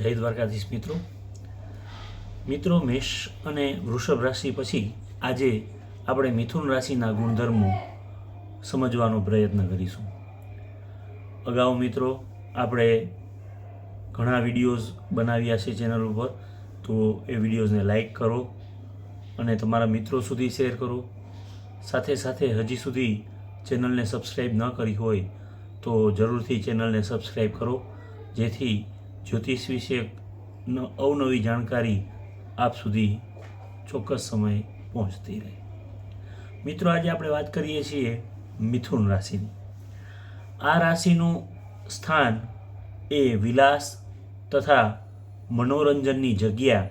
જય દ્વારકાધીશ મિત્રો. મિત્રો, મેષ અને વૃષભ રાશિ પછી આજે આપણે મિથુન રાશિના ગુણધર્મો સમજવાનો પ્રયત્ન કરીશું. અગાઉ મિત્રો, આપણે ઘણા વિડીયોઝ બનાવ્યા છે ચેનલ ઉપર, તો એ વિડીયોઝને લાઈક કરો અને તમારા મિત્રો સુધી શેર કરો. સાથે સાથે હજી સુધી ચેનલને સબસ્ક્રાઈબ ન કરી હોય તો જરૂરથી ચેનલને સબસ્ક્રાઈબ કરો, જેથી જ્યોતિષ વિશેનો અવનવી જાણકારી આપ સુધી ચોક્કસ સમયે પહોંચતી રહે. મિત્રો, આજે આપણે વાત કરીએ છીએ મિથુન રાશિની. આ રાશિનું સ્થાન એ વિલાસ તથા મનોરંજનની જગ્યા,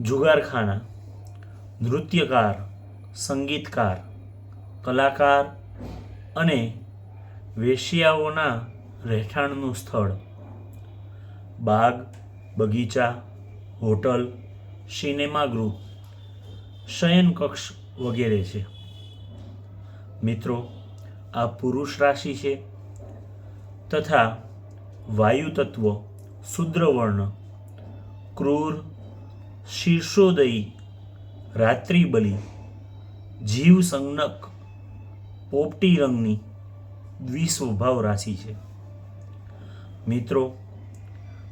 જુગારખાના, નૃત્યકાર, સંગીતકાર, કલાકાર અને વેશિયાઓના રહેઠાણનું સ્થળ બાગ, બગીચા, હોટલ સિનેમાગૃહ શયનકક્ષ વગેરે છે. મિત્રો, આ પુરુષ રાશિ છે તથા વાયુ તત્વ શુદ્રવર્ણ ક્રૂર, શીર્ષોદયી રાત્રિબલી જીવ પોપટી રંગની દ્વિસ્વભાવ રાશિ છે. મિત્રો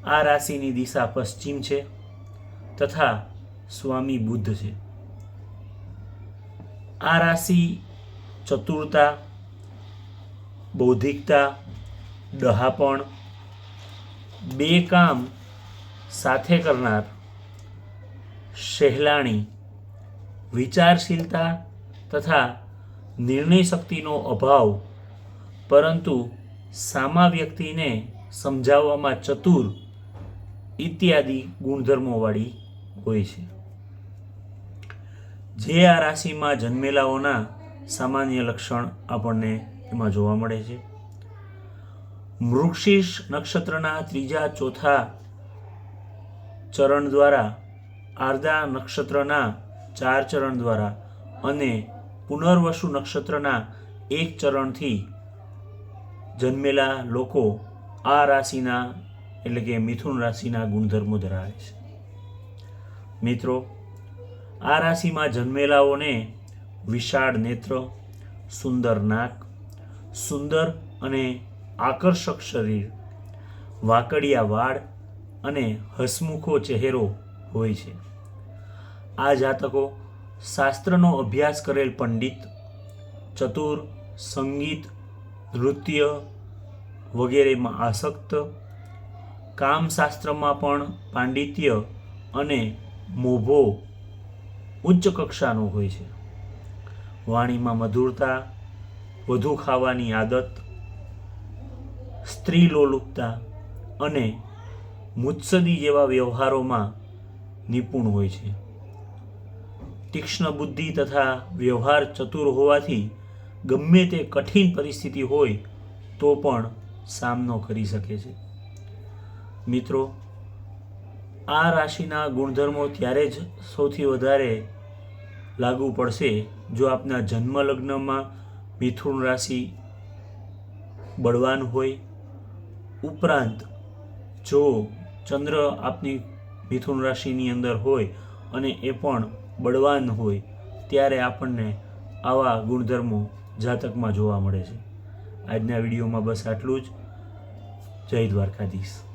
આ રાશિની દિશા પશ્ચિમ છે તથા સ્વામી બુદ્ધ છે. આ રાશિ ચતુરતા, બૌદ્ધિકતા ડહાપણ બે કામ સાથે કરનાર સહેલાણી વિચારશીલતા તથા નિર્ણય શક્તિનો અભાવ, પરંતુ સામા વ્યક્તિને સમજાવવામાં ચતુર ઇત્યાદિ ગુણધર્મોવાળી હોય છે. જે આ રાશિમાં જન્મેલાઓના સામાન્ય લક્ષણ આપણને એમાં જોવા મળે છે. મૃક્ષિશ નક્ષત્રના ત્રીજા ચોથા ચરણ દ્વારા આર્દા નક્ષત્રના ચાર ચરણ દ્વારા અને પુનર્વસુ નક્ષત્રના એક ચરણથી જન્મેલા લોકો આ રાશિના એટલે કે મિથુન રાશિના ગુણધર્મો ધરાવે છે. મિત્રો, આ રાશિમાં જન્મેલાઓને વિશાળ નેત્ર, સુંદર નાક, સુંદર અને આકર્ષક શરીર, વાકડિયા વાળ અને હસમુખો ચહેરો હોય છે. આ જાતકો શાસ્ત્રનો અભ્યાસ કરેલ પંડિત, ચતુર, સંગીત, નૃત્ય વગેરેમાં આસક્ત કામશાસ્ત્રમાં પણ પાંડિત્ય અને મોભો ઉચ્ચ કક્ષાનો હોય છે. વાણીમાં મધુરતા, વધુ ખાવાની આદત, સ્ત્રી લોલુપતા અને મુત્સદી જેવા વ્યવહારોમાં નિપુણ હોય છે. તીક્ષ્ણ બુદ્ધિ તથા વ્યવહાર ચતુર હોવાથી ગમે તે કઠિન પરિસ્થિતિ હોય તો પણ સામનો કરી શકે છે. મિત્રો, આ રાશિના ગુણધર્મો ત્યારે જ સૌથી વધારે લાગુ પડશે જો આપના જન્મ લગ્નમાં મિથુન રાશિ બળવાન હોય. ઉપરાંત, જો ચંદ્ર આપની મિથુન રાશિની અંદર હોય અને એ પણ બળવાન હોય, ત્યારે આપણને આવા ગુણધર્મો જાતકમાં જોવા મળે છે. આજના વિડીયોમાં બસ આટલું જ. જય દ્વારકાધીશ.